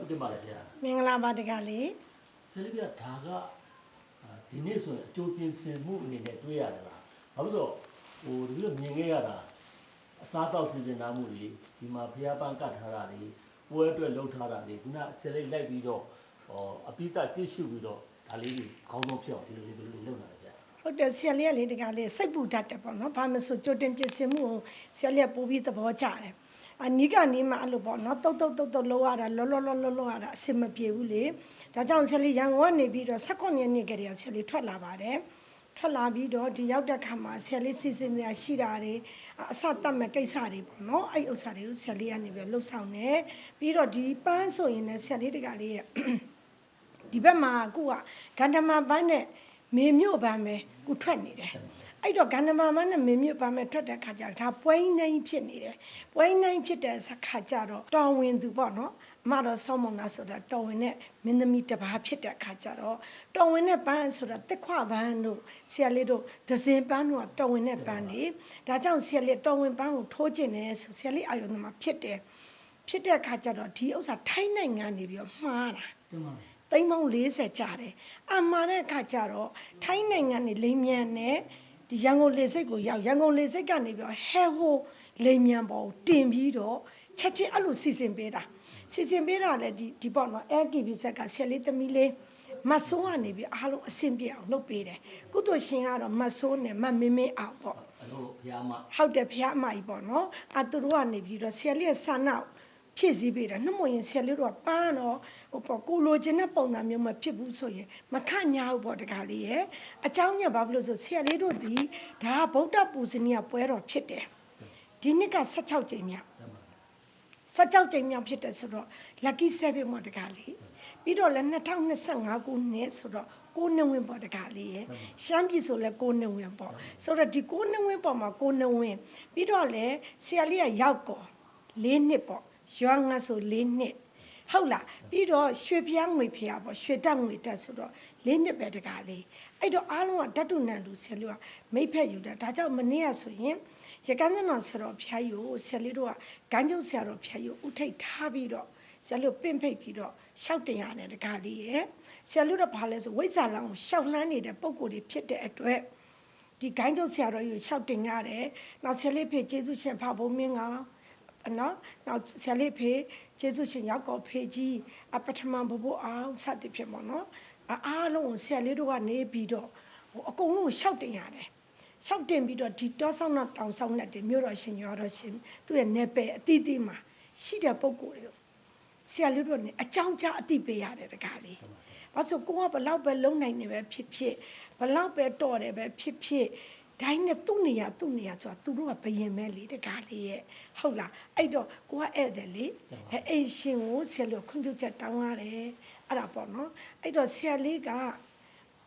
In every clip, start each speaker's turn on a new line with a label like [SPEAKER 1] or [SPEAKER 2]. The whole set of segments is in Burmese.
[SPEAKER 1] ဥတ္တမလည်းဗျာ
[SPEAKER 2] မင်္ဂလာပါတကလေး
[SPEAKER 1] ဆရာကြီးကဒါကအာဒီနေ့ဆိုရင်အကျိုးပြင်ဆင်မှုအနေနဲ့တွေးရတယ်လားဘာလို့လဲဆိုတော့ဟိုဒီလိုမြင်ခဲ့ရတာအစားတောက်စီစဉ်သားမှုတွေဒီမှာဖျားပန်းကတ်ထားတာတွေပွဲအတွက်လှုပ်ထားတာတွေခုနဆရာလေးလိုက်ပြီးတော့ဟောအပိတကြည့်ရှုပြီးတော့ဒါလေးတွေခေါင်းဆုံးဖြစ်အောင်ဒီလိုလေးဒီလိုလေးလုပ်လာတယ်ဗျာ
[SPEAKER 2] ဟုတ်တယ်ဆရာလေးကလေတကလေးစိတ်ပူတတ်တယ်ပေါ့နော်ဘာမဆိုကြိုတင်ပြင်ဆင်မှုကိုဆရာလေးကပို့ပြီးသဘောကျတယ် အနီးကနေမှအဲ့လိုပေါ့နော်တုတ်တုတ်တုတ်တုတ်လောက်ရတာလောလောလောလောလောရတာအဆင်မပြေဘူးလေဒါကြောင့်ဆရာလေးရန်ကုန်ကနေပြီးတော့16ရက်နေ့ကလေးကဆရာလေးထွက်လာပါတယ်ထွက်လာပြီးတော့ဒီရောက်တဲ့ခါမှာဆရာလေးစီစဉ်နေရရှိတာတွေအစတတ်မဲ့ကိစ္စတွေပေါ့နော်အဲ့ဥစ္စာတွေကိုဆရာလေးကနေပြီးလှုပ်ဆောင်နေပြီးတော့ဒီပန်းဆိုရင်လည်းဆရာလေးတကလေးရဲ့ဒီဘက်မှာအခုကဂန္ဓမာပန်းနဲ့မေမြို့ပန်းပဲခုထွက်နေတယ် အဲ့တော့ဂန္ဓမာပန်းနဲ့မေမြို့ပန်းပဲထွက်တဲ့ခါကျတော့ဒါပွဲနိုင်ဖြစ်နေတယ်ပွဲနိုင်ဖြစ်တဲ့ခါကျတော့တော်ဝင်သူပေါ့နော်အမတော်ဆောင်းမုံနာဆိုတာတော်ဝင်နဲ့မင်းသမီးတစ်ပါးဖြစ်တဲ့ခါကျတော့တော်ဝင်နဲ့ပန်းဆိုတာတက်ခွပန်းတို့ဆရာလေးတို့ဒဇင်ပန်းတို့ကတော်ဝင်နဲ့ပန်းလေဒါကြောင့်ဆရာလေးတော်ဝင်ပန်းကိုထိုးကျင်တယ်ဆိုဆရာလေးအာယုံမှာဖြစ်တယ်ဖြစ်တဲ့ခါကျတော့ဒီဥစ္စာထိုင်းနိုင်ငံနေပြီးတော့မှားတာ
[SPEAKER 1] တင်ပါ
[SPEAKER 2] သိန်းပေါင်း40ကျတယ်အမှားတဲ့အခါကျတော့ထိုင်းနိုင်ငံနေလိမ်မြန်နဲ့ ဒီရန်ကုန်လေစိတ်ကိုရောက်ရန်ကုန်လေစိတ်ကနေပြီးတော့ဟဲဟိုလိမ်မြန်ပေါ်ကိုတင်ပြီးတော့ချက်ချင်းအဲ့လိုစီစဉ်ပေးတာစီစဉ်ပေးတာလည်းဒီဒီပေါ့နော် LKB ဆက်ကဆယ်လေးသမီးလေးမတ်ဆိုးကနေပြီးအားလုံးအဆင်ပြေအောင်လုပ်ပေးတယ်ကုသိုလ်ရှင်ကတော့မတ်ဆိုးနဲ့မမင်းမင်းအောင်ပေါ့
[SPEAKER 1] အဲ့လိုဖျားမ
[SPEAKER 2] ဟုတ်တယ်ဖះအမကြီးပေါ့နော်အသူတို့ကနေပြီးတော့ဆရာလေးရဲ့ဆန္ဒကို ဖြည့်ဆည်းပေးတာနှမရင်ဆရာလေးတို့ကပန်းတော့ဟိုပေါ့ကိုလိုချင်တဲ့ပုံစံမျိုးမဖြစ်ဘူးဆိုရင်မခန့်ညာဘူးပေါ့တခါလေးရဲ့အเจ้าညဘာဖြစ်လို့ဆိုဆရာလေးတို့ဒီဒါကဗုဒ္ဓပူဇနီယပွဲတော်ဖြစ်တယ်ဒီနှစ်က16ကြိမ်မြောက်
[SPEAKER 1] တင်ပါ
[SPEAKER 2] 16ကြိမ်မြောက်ဖြစ်တယ်ဆိုတော့ lucky 7ပေါ့တခါလေးပြီးတော့လည်း2025ခုနှစ်ဆိုတော့ကိုးနဝင်ပေါ့တခါလေးရဲ့ရှမ်းပြည်ဆိုလဲကိုးနဝင်ပေါ့ဆိုတော့ဒီကိုးနဝင်ပေါ့မှာကိုးနဝင်ပြီးတော့လည်းဆရာလေးကရောက်ကော၄နှစ်ပေါ့ ရွာငါဆို၄နှစ်ဟုတ်လားပြီးတော့ရွှေဖျားငွေဖျားပေါ့ရွှေတက်ငွေတက်ဆိုတော့၄နှစ်ပဲတကားလေးအဲ့တော့အားလုံးကဓာတုနန္တူဆယ်လို့ကမိတ်ဖက်ယူတာဒါကြောင့်မနေ့ကဆိုရင်ရကန်းစတော်ဆရာတော်ဖျားယူကိုဆယ်လေးတို့ကဂန်းကျုပ်ဆရာတော်ဖျားယူဥထိတ်ထားပြီးတော့ဆရာလို့ပင့်ဖိတ်ပြီးတော့ရှောက်တင်ရတယ်တကားလေးရဲ့ဆရာလို့တော့ဘာလဲဆိုဝိဇ္ဇာလောင်းကိုရှောက်လှမ်းနေတဲ့ပုံကိုယ်တွေဖြစ်တဲ့အတွက်ဒီဂိုင်းကျုပ်ဆရာတော်ကြီးကိုရှောက်တင်ရတယ်။နောက်ဆယ်လေးဖေကျေးဇူးရှင်ဖဘုံမင်းကောင် နော်နောက်ဆယ်လေးဖေကျေးဇူးရှင်ရောက်ကောဖေကြီးအပထမဘဘအောင်စသည်ဖြစ်ပါတော့။အာအားလုံးကိုဆယ်လေးတို့ကနေပြီးတော့ဟိုအကုန်လုံးကိုရှောက်တင်ရတယ်။ရှောက်တင်ပြီးတော့ဒီတောဆောင်တော့တောင်ဆောင်နဲ့တင်မြို့တော်ရှင်ရွာတော်ရှင်သူ့ရဲ့နေပယ်အတိအသီးမှာရှိတဲ့ပုံကိုယ်တွေကိုဆရာလေးတို့ကနေအကြောင်းကြားအသိပေးရတယ်တကားလေး။ဘာလို့ဆိုကိုကဘလောက်ပဲလုံနိုင်နေပဲဖြစ်ဖြစ်ဘလောက်ပဲတော်တယ်ပဲဖြစ်ဖြစ် ဒိုင်းနဲ့သူ့နေရသူ့နေရဆိုတာသူတို့ကဘယင်မဲလေတကားလေးရဲ့ဟုတ်လားအဲ့တော့ကိုကဧည့်တယ်လေအဲအိမ်ရှင်ကိုဆရာလို့ခွင့်ပြုချက်တောင်းရတယ်အဲ့ဒါပေါ့နော်အဲ့တော့ဆရာလေးက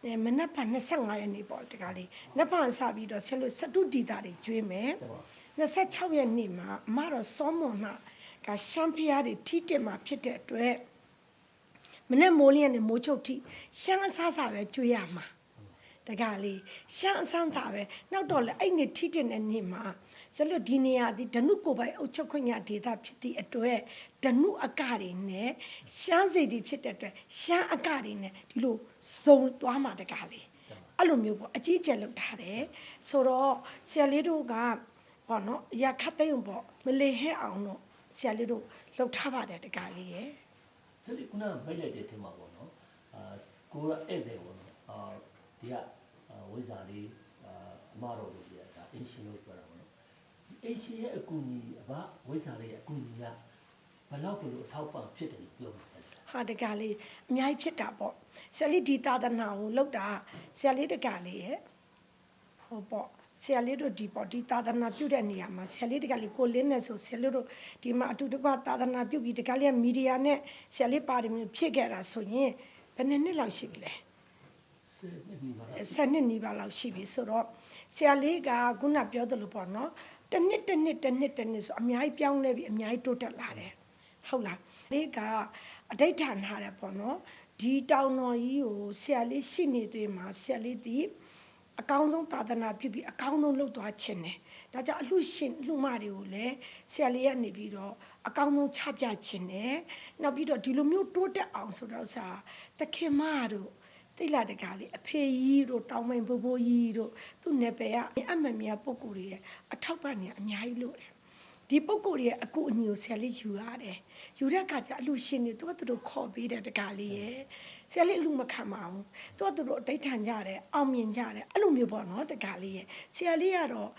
[SPEAKER 2] အဲမနက်ဖြန်25ရက်နေ့ပေါ့တကားလေးနက်ဖြန်စပြီးတော့ဆက်လို့စတုဒီတာတွေကျွေးမယ်26ရက်နေ့မှာအမတော်စောမွန်နာကရှမ်းဖျားတွေထိတက်မှာဖြစ်တဲ့အတွက်မနေ့မိုးလင်းနဲ့မိုးချုပ်ထိရှမ်းအဆဆပဲကျွေးရမှာ တကားလေးရှမ်းအဆန်းစာပဲနောက်တော့လေအဲ့နေ့ထိတက်တဲ့နေ့မှာဆက်လို့ဒီနေရာဒီဓနုကိုယ်ပိုင်အုပ်ချုပ်ခွင့်ရဒေတာဖြစ်သည့်အတွက်ဓနုအကတွေနဲ့ရှမ်းစိတ်တွေဖြစ်တဲ့အတွက်ရှမ်းအကတွေနဲ့ဒီလိုစုံသွားမှာတကားလေးအဲ့လိုမျိုးပေါ့အကြီးအကျယ်လုပ်ထားတယ်ဆိုတော့ဆရာလေးတို့ကပေါ့နော်အရာခတ်သိမ့်ပေါ့မလေဟဲ့အောင်တော့ဆရာလေးတို့လုပ်ထားပါတယ်တကားလေးရဲ့
[SPEAKER 1] ဆရာကြီးခုနကမိတ်လိုက်တဲ့ထင်မှာပေါ့နော်အာကိုရဧည့်သည်ပေါ့နော်အာဒီကအာ ဝိဇ္ဇာလေးအာအမတော်လို့ပြတာအင်ရှင်လို့ပြောတာပေါ့နော်ဒီအင်ရှင်ရဲ့အကူအညီအဘဝိဇ္ဇာလေးရဲ့အကူအညီကဘယ်လောက်ဘယ်လိုအထောက်ပံ့ဖြစ်တယ်လို့ပြောမှာဆရာကြီး
[SPEAKER 2] ဟာတကားလေးအများကြီးဖြစ်တာပေါ့ဆရာလေးဒီသာသနာကိုလုပ်တာဆရာလေးတကားလေးရဲ့ဟိုပေါ့ဆရာလေးတို့ဒီပေါ့ဒီသာသနာပြုတဲ့နေရာမှာဆရာလေးတကားလေးကိုလင်းနေဆိုဆရာလေးတို့ဒီမှာအတူတကွသာသနာပြုပြီးတကားလေးကမီဒီယာနဲ့ဆရာလေးပါရမီဖြစ်ခဲ့တာဆိုရင်ဘယ်နှစ်နှစ်လောက်ရှိပြီလဲ
[SPEAKER 1] ဆယ်နှစ်ဒီမှာလား
[SPEAKER 2] ဆယ်နှစ်နီးပါးလောက်ရှိပြီဆိုတော့ဆရာလေးကခုနပြောသလိုပေါ့နော်တစ်နှစ်တစ်နှစ်တစ်နှစ်တစ်နှစ်ဆိုအများကြီးပြောင်းလဲပြီးအများကြီးတိုးတက်လာတယ်ဟုတ်လားလေးကအဋိဋ္ဌာန်ထားတယ်ပေါ့နော်ဒီတောင်တော်ကြီးကိုဆရာလေးရှိနေသေးမှာဆရာလေးဒီအကောင်းဆုံးသာသနာပြုပြီးအကောင်းဆုံးလုပ်သွားခြင်းတယ်ဒါကြောင့်အလှရှင်အလှမတွေကိုလည်းဆရာလေးကနေပြီးတော့အကောင်းဆုံးချပြခြင်းတယ်နောက်ပြီးတော့ဒီလိုမျိုးတိုးတက်အောင်ဆိုတော့ဥစားသခင်မတို့ တိတ်လာတကားလေးအဖေကြီးတို့တောင်မိန်ဘိုးဘိုးကြီးတို့သူ့နယ်ပယ်ကအမတ်မြတ်ပုံကိုယ်တွေရဲ့အထောက်ပံ့နေအများကြီးလို့တယ်ဒီပုံကိုယ်ရဲ့အကူအညီကိုဆရာလေးယူရတယ်ယူတဲ့အခါကျအလူရှင်တွေသူကသူတို့ခေါ်ပေးတယ်တကားလေးရဲ့ဆရာလေးအလူမခံပါဘူးသူကသူတို့အတိတ်ထန်ကြတယ်အောင်မြင်ကြတယ်အဲ့လိုမျိုးပေါ့နော်တကားလေးရဲ့ဆရာလေးကတော့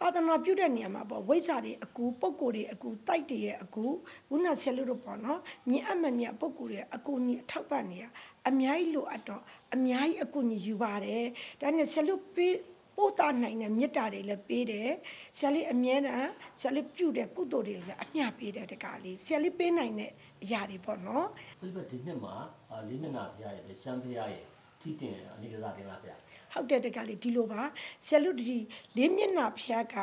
[SPEAKER 2] သာသနာပြုတဲ့နေရာမှာပေါ့ဝိဇ္ဇာတွေအကူပုံကိုယ်တွေအကူတိုက်တွေရဲ့အကူခုနဆရာလေးတို့ပေါ့နော်မြင်အပ်မမြတ်ပုံကိုယ်တွေအကူညီအထောက်ပံ့နေရအများကြီးလိုအပ်တော့အများကြီးအကူညီယူပါတယ်ဒါနဲ့ဆရာလေးပေးပို့တာနိုင်တဲ့မေတ္တာတွေလည်းပေးတယ်ဆရာလေးအမြဲတမ်းဆရာလေးပြုတဲ့ကုသိုလ်တွေလည်းအမျှပေးတယ်တကားလေးဆရာလေးပေးနိုင်တဲ့အရာတွေပေါ့နော်
[SPEAKER 1] ဆိုတော့ဒီနှစ်မှာအာလေးမျက်နှာဖျားရဲ့ရှမ်းဖျားရဲ့ထိတင်အနေကစားတင်လာဗျာ
[SPEAKER 2] ဟုတ်တယ်တကားလေးဒီလိုပါဆရာလူဒီလေးမျက်နှာဖျားက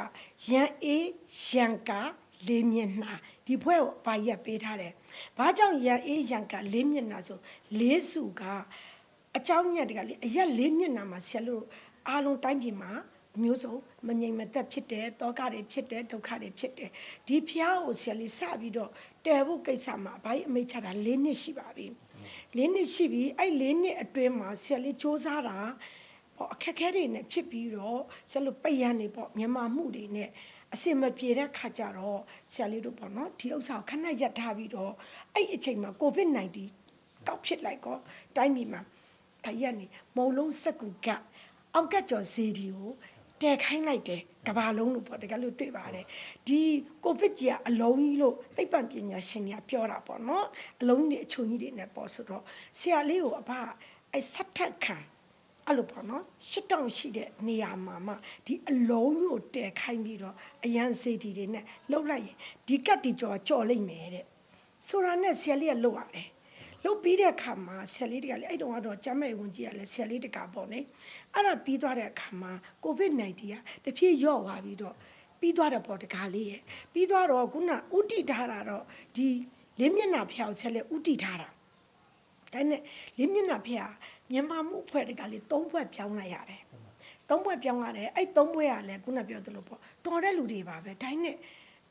[SPEAKER 2] ရန်အေးရန်ကာလေးမျက်နှာဒီဘွဲကိုဘာရက်ပေးထားတယ်ဘာကြောင့်ရန်အေးရန်ကာလေးမျက်နှာဆိုလေးစုကအเจ้าညက်တကားလေးအရက်လေးမျက်နှာမှာဆရာလူအားလုံးတိုင်းပြည်မှာမျိုးစုံမငြိမ်မသက်ဖြစ်တယ်တောကတွေဖြစ်တယ်ဒုက္ခတွေဖြစ်တယ်ဒီဖျားကိုဆရာလေးစပြီးတော့တယ်ဖို့ကိစ္စမှာဘာကြီးအမိတ်ချတာ၄နှစ်ရှိပါပြီ၄နှစ်ရှိပြီအဲ့၄နှစ်အတွင်းမှာဆရာလေးစ조사တာ ပေါ့အခက်အခဲတွေနဲ့ဖြစ်ပြီးတော့ဆက်လို့ပိတ်ရနေပေါ့မြန်မာမှုတွေနဲ့အစင်မပြေတဲ့ခါကြတော့ဆရာလေးတို့ပေါ့နော်ဒီဥစ္စာကိုခဏရပ်ထားပြီးတော့အဲ့အချိန်မှာ COVID-19 ကောက်ဖြစ်လိုက်ကောတိုင်းပြည်မှာအရက်နေမုံလုံးစက်ကူကအောက်ကကျော်ဇေဒီကိုတဲခိုင်းလိုက်တယ်ကဘာလုံးလို့ပေါ့တကယ်လို့တွေ့ပါတယ်ဒီကိုဗစ်ကြီးကအလုံးကြီးလို့သိပ္ပံပညာရှင်တွေကပြောတာပေါ့နော်အလုံးကြီးတွေအချုံကြီးတွေနဲ့ပေါ့ဆိုတော့ဆရာလေးကိုအဘအဲ့စက်ထက်ခံ အဲ့လိုပေါ့နော်ရှစ်တောင်ရှိတဲ့နေရာမှာမှဒီအလုံးကိုတည်ခိုင်းပြီးတော့အရန်စေတီတွေနဲ့လှုပ်လိုက်ရင်ဒီကတ်တီကြော်ကြော်လိုက်မယ်တဲ့ဆိုတာနဲ့ဆရာလေးကလှုပ်ရတယ်လှုပ်ပြီးတဲ့အခါမှာဆရာလေးတွေကလည်းအဲ့တုန်းကတော့ကျမ်းမဲ့ဝင်ကြီးကလည်းဆရာလေးတကပေါ့နေအဲ့ဒါပြီးသွားတဲ့အခါမှာ COVID-19 ကတဖြည်းရော့သွားပြီးတော့ပြီးသွားတဲ့ပေါ့တကားလေးရဲ့ပြီးသွားတော့ခုနဥတီထားတာတော့ဒီလေးမျက်နှာဖျောက်ဆရာလေးဥတီထားတာ ဒါနဲ့လေးမျက်နှာဖျားမြန်မာမှုအဖွဲ့တွေကလေသုံးဖွဲ့ပြောင်းလိုက်ရတယ်သုံးဖွဲ့ပြောင်းရတယ်အဲ့သုံးဖွဲ့ကလည်းခုနပြောသလိုပေါ့တော်တဲ့လူတွေပါပဲဒါနဲ့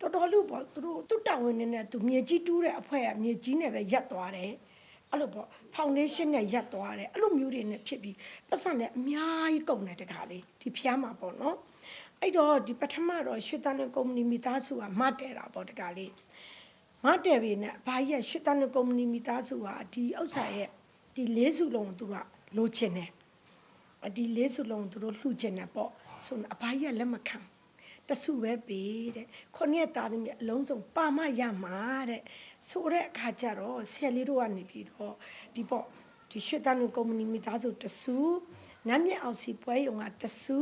[SPEAKER 2] တော်တော်လူပေါ့သူတို့သူတာဝန်နေနဲ့သူမြေကြီးတူးတဲ့အဖွဲ့ကမြေကြီးနဲ့ပဲရက်သွားတယ်အဲ့လိုပေါ့ဖောင်ဒေးရှင်းနဲ့ရက်သွားတယ်အဲ့လိုမျိုးတွေနဲ့ဖြစ်ပြီးပတ်စံနဲ့အများကြီးကုန်တယ်တခါလေးဒီဖျားမှာပေါ့နော်အဲ့တော့ဒီပထမတော့ရွှေတန်းကုမ္ပဏီမိသားစုကမတ်တယ်တာပေါ့တခါလေး မတ်တယ်ပြီနဲ့ဘာကြီးကရွှေတန်းကုမ္ပဏီမိသားစုဟာဒီဥစ္စာရဲ့ဒီလေးစုလုံးကိုသူကလိုချင်တယ်အဒီလေးစုလုံးကိုသူတို့လှူချင်တယ်ပေါ့ဆိုတော့အဘာကြီးကလက်မခံတစုပဲပေးတဲ့ခုနှစ်သားသမီးအလုံးစုံပါမရမှာတဲ့ဆိုတဲ့အခါကျတော့ဆယ်လေးတို့ကနေပြီးတော့ဒီပေါ့ဒီရွှေတန်းကုမ္ပဏီမိသားစုတစုနမ်းမြင့်အောင်စီပွဲရုံကတစု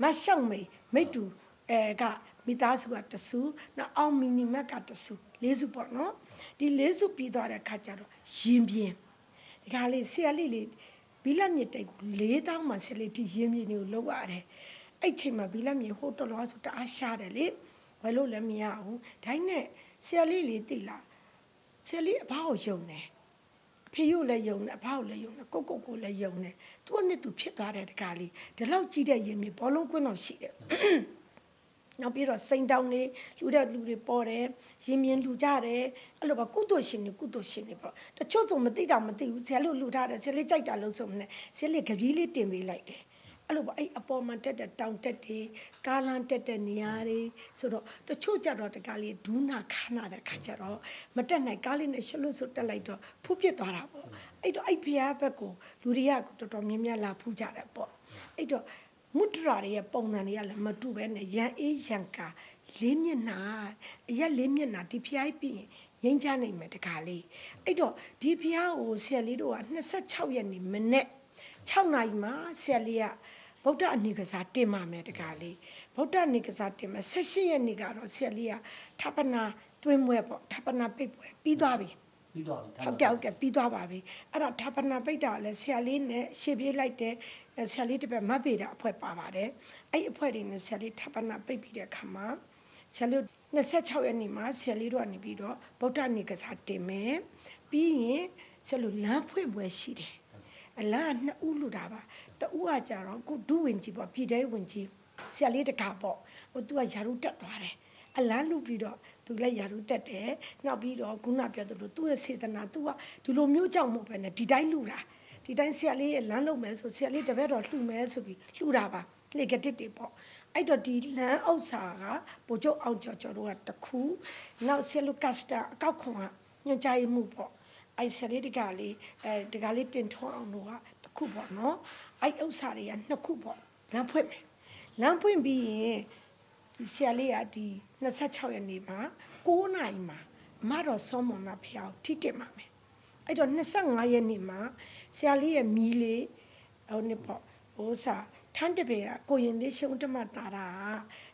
[SPEAKER 2] မတ်ရှောက်မိန်မိတ်တူအဲက မိသားစုကတစုနောက်အောင်မီနီမက်ကတစုလေးစုပေါ့နော်ဒီလေးစုပြီးသွားတဲ့အခါကျတော့ရင်ပြင်းဒီကလေးဆရာလေးလေးဘီလက်မြစ်တိတ်ကို၄တောင်းမှဆရာလေးဒီရင်ပြင်းကိုလောက်ရတယ်အဲ့ချိန်မှာဘီလက်မြစ်ဟိုတော်တော်ဆိုတအားရှားတယ်လေဘယ်လို့လဲမရဘူးဒါနဲ့ဆရာလေးလေးတိလားဆရာလေးအဘောက်ယုံတယ်အဖေရုပ်လည်းယုံတယ်အဖောက်လည်းယုံတယ်ကိုကိုကိုလည်းယုံတယ်သူကနဲ့သူဖြစ်သွားတယ်တကားလေးဒီလောက်ကြီးတဲ့ရင်မြစ်ဘောလုံးကွင်းတော့ရှိတယ် နောက်ပြီးတော့စိန်တောင်းနေလူတဲ့လူတွေပေါ်တယ်ရင်မြင်လူကြတယ်အဲ့လိုပါကုသိုလ်ရှင်တွေကုသိုလ်ရှင်တွေပေါ့တချို့ဆိုမသိတာမသိဘူးဆရာလို့လူထားတယ်ဆရာလေးကြိုက်တာလို့ဆိုမနဲ့ဆရာလေးကကြီးလေးတင်ပေးလိုက်တယ်အဲ့လိုပေါ့အဲ့အပေါ်မှာတက်တဲ့တောင်တက်တွေကားလန်းတက်တဲ့နေရာတွေဆိုတော့တချို့ကြတော့တကားလေးဒူးနာခါနာတဲ့ခါကျတော့မတက်နိုင်ကားလေးနဲ့ရှလွတ်ဆိုတက်လိုက်တော့ဖူးပစ်သွားတာပေါ့အဲ့တော့အဲ့ဖျားဘက်ကိုလူတွေကတော်တော်များများလာဖူးကြတယ်ပေါ့အဲ့တော့ မုဒ္ဒရာတွေရဲ့ပုံစံတွေကလည်းမတူပဲနဲ့ရန်အေးရန်ကာလေးမျက်နှာအရက်လေးမျက်နှာဒီဖျားကြီးပြီးရင်ငိမ့်ချနိုင်မယ်တခါလေးအဲ့တော့ဒီဖျားကိုဆရာလေးတို့က26ရက်နေ့မနေ့6နာရီမှာဆရာလေးကဗုဒ္ဓအနိကစားတင်ပါမယ်တခါလေးဗုဒ္ဓအနိကစားတင်မယ်18ရက်နေ့ကတော့ဆရာလေးကထပ်ပနာတွင်းပွဲပေါ့ထပ်ပနာပိတ်ပွဲပြီးသွားပြီ
[SPEAKER 1] ပြီးတော့ပြီ
[SPEAKER 2] ဟုတ်ကဲ့ဟုတ်ကဲ့ပြီးသွားပါပြီအဲ့ဒါထာပနာပိတ်တာလည်းဆရာလေးနဲ့ရှေ့ပြေးလိုက်တဲ့အဲ ဆရာလေးတစ်ပတ်မတ်ပေတာအဖွဲ့ပါပါတယ်အဲ့ဒီအဖွဲ့တွေနဲ့ဆရာလေးထာပနာပိတ်ပြီးတဲ့အခါမှာဆရာလေး26ရက်နေ့မှာဆရာလေးတို့ကနေပြီးတော့ဗုဒ္ဓနေကစားတင်မယ်ပြီးရင်ဆရာလေးလမ်းဖွင့်ပွဲရှိတယ်အလန်းကနှစ်ဦးလူတာပါတဦးကကြတော့ကိုဒုဝင်ကြီးပေါ့ပြည်တဲဝင်ကြီးဆရာလေးတကာပေါ့ဟိုသူကယာရုတက်သွားတယ်အလန်းလူပြီးတော့သူလည်းယာရုတက်တယ်နောက်ပြီးတော့ခုနပြောသလိုသူ့ရဲ့စေတနာသူကဒီလိုမျိုးကြောင့်မဟုတ်ပဲနဲ့ဒီတိုင်းလူတာ ဒီတိုင်းဆရာလေးရဲ့လမ်းလုံးမယ်ဆိုဆရာလေးတပည့်တော်လှူမယ်ဆိုပြီးလှူတာပါလေကတစ်တွေပေါ့အဲ့တော့ဒီလမ်းဥစ္စာကပို့ချုပ်အောင်ကျော်ကျော်တို့ကတစ်ခုနောက်ဆယ်လူကတ်စတာအကောက်ခွန်ကညွှန်ကြားရေးမှုပေါ့အဲ့ဆယ်လေးတကလေးအဲတကလေးတင်ထွန်းအောင်တို့ကတစ်ခုပေါ့နော်အဲ့ဥစ္စာတွေကနှစ်ခုပေါ့လမ်းဖွင့်မယ်လမ်းဖွင့်ပြီးရင်ဒီဆရာလေးကဒီ26ရက်နေ့မှာ9နာရီမှာအမတော်စောမောင်မဖျောက်ထိတက်မှာမယ် အဲ့တော့25ရက်နေ့မှာဆရာလေးရဲ့မီးလေးဟိုနှစ်ပေါ့ဟိုစာထန်းတပင်ကကိုရင်လေးရှုံးတမတာတာ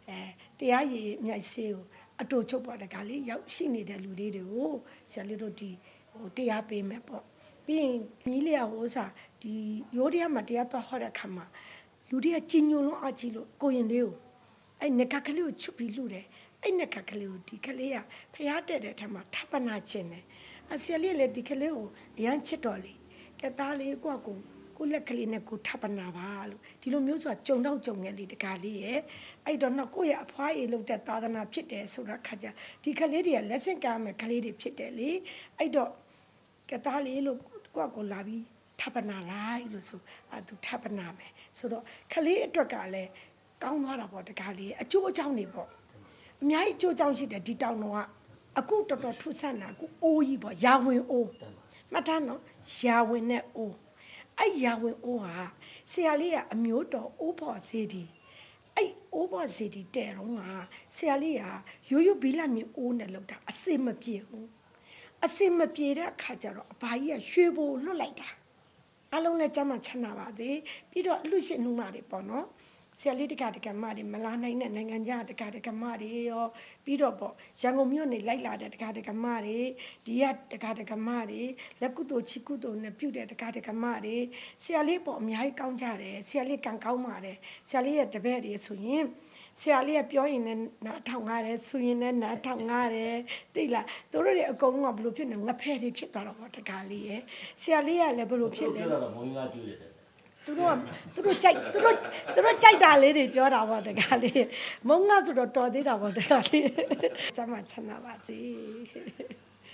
[SPEAKER 2] အဲတရားရည်မြိုက်စေးကိုအတူချုပ်ပေါ့တကလေးရောက်ရှိနေတဲ့လူလေးတွေကိုဆရာလေးတို့ဒီဟိုတရားပေးမယ်ပေါ့ပြီးရင်မိလျာဟိုစားဒီရိုးတရားမှာတရားသွားဟောတဲ့အခါမှာလူတွေကကြီးညိုလုံးအကြည့်လို့ကိုရင်လေးကိုအဲ့ငကကလေးကိုချွတ်ပြီးလှူတယ်အဲ့ငကကလေးကိုဒီကလေးကဖျားတဲ့တဲ့အထက်မှာထပ်ပနာခြင်းတယ် အဆရာလေးလည်းဒီကလေးကိုအရန်ချစ်တော်လေကဲသားလေးကိုကကိုကိုလက်ကလေးနဲ့ကိုထပ်ပနာပါလို့ဒီလိုမျိုးဆိုတာကြုံတော့ကြုံငယ်လေးတကားလေးရဲ့အဲ့တော့နောက်ကိုယ့်ရဲ့အဖွားရေလုပ်တဲ့သာသနာဖြစ်တယ်ဆိုတော့ခါကြဒီကလေးတွေကလက်ဆင့်ကမ်းမဲ့ကလေးတွေဖြစ်တယ်လေအဲ့တော့ကဲသားလေးလို့ကိုကကိုလာပြီးထပ်ပနာလိုက်လို့ဆိုအဲသူထပ်ပနာမယ်ဆိုတော့ခလေးအတွက်ကလည်းကောင်းသွားတာပေါ့တကားလေးအကျိုးအကြောင်းနေပေါ့အများကြီးအကျိုးအကြောင်းရှိတယ်ဒီတောင်တော်က အခုတော်တော်ထုဆန့်တာအခုအိုးကြီးပေါ့ရာဝင်အိုးမှတ်ထားနော်ရာဝင်နဲ့အိုးအဲ့ရာဝင်အိုးဟာဆရာလေးကအမျိုးတော်အိုးဖို့စေဒီအဲ့အိုးဖို့စေဒီတဲ့တော့ကဆရာလေးကရိုးရိုးဘီလာမျိုးအိုးနဲ့လောက်တာအစိမပြေဘူးအစင်မပြေတဲ့အခါကျတော့အဘာကြီးကရွှေဘိုလွတ်လိုက်တာအလုံးလည်းကြမ်းမှချမ်းသာပါသေးပြီးတော့အလူရှင်နှူးမတွေပေါ့နော် ဆရာလေးတက္ကတက္ကမတွေမလာနိုင်တဲ့နိုင်ငံခြားတက္ကတက္ကမတွေရောပြီးတော့ပေါ့ရန်ကုန်မြို့နေလိုက်လာတဲ့တက္ကတက္ကမတွေဒီကတက္ကတက္ကမတွေလက်ကုသိုလ်ချီကုသိုလ်နဲ့ပြုတဲ့တက္ကတက္ကမတွေဆရာလေးပေါ့အများကြီးကောင်းကြတယ်ဆရာလေးကံကောင်းပါတယ်ဆရာလေးရဲ့တပည့်တွေဆိုရင်ဆရာလေးကပြောရင်လည်းနားထောင်ရတယ်ဆိုရင်လည်းနားထောင်ရတယ်သိလားသူတို့တွေအကုန်လုံးကဘယ်လိုဖြစ်နေငဖဲတွေဖြစ်သွားတော့ဗောတကားလေးရဲ့ဆရာလေးကလည်းဘယ်လိုဖြစ်လဲ
[SPEAKER 1] ပြောတော့ဘုန်းကြီးကကြွေးတယ်
[SPEAKER 2] သူတို့ကသူတို့ကြိုက်သူတို့သူတို့ကြိုက်တာလေးတွေပြောတာဗောတကားလေးမုံငါဆိုတော့တော်သေးတာဗောတကားလေးကျမချမ်းသာပါစေ